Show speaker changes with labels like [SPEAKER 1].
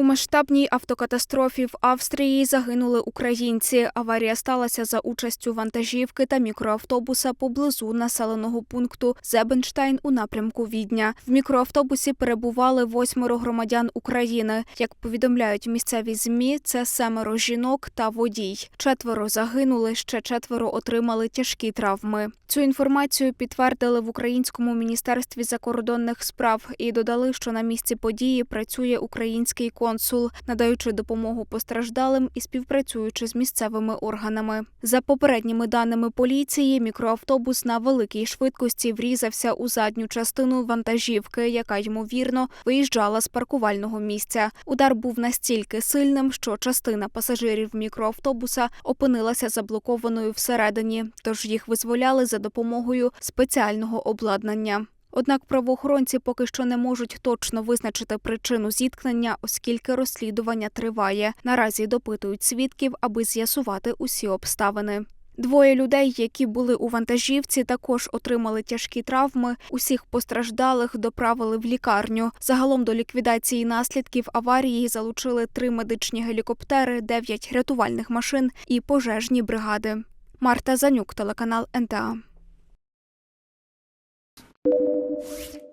[SPEAKER 1] У масштабній автокатастрофі в Австрії загинули українці. Аварія сталася за участю вантажівки та мікроавтобуса поблизу населеного пункту Зебенштайн у напрямку Відня. В мікроавтобусі перебували восьмеро громадян України. Як повідомляють місцеві змі, це семеро жінок та водій. Четверо загинули, ще четверо отримали тяжкі травми. Цю інформацію підтвердили в українському міністерстві закордонних справ і додали, що на місці події працює український консул, надаючи допомогу постраждалим і співпрацюючи з місцевими органами. За попередніми даними поліції, мікроавтобус на великій швидкості врізався у задню частину вантажівки, яка ймовірно виїжджала з паркувального місця. Удар був настільки сильним, що частина пасажирів мікроавтобуса опинилася заблокованою всередині, тож їх визволяли за допомогою спеціального обладнання. Однак правоохоронці поки що не можуть точно визначити причину зіткнення, оскільки розслідування триває. Наразі допитують свідків, аби з'ясувати усі обставини. Двоє людей, які були у вантажівці, також отримали тяжкі травми. Усіх постраждалих доправили в лікарню. Загалом до ліквідації наслідків аварії залучили три медичні гелікоптери, дев'ять рятувальних машин і пожежні бригади. Марта Занюк, телеканал НТА. you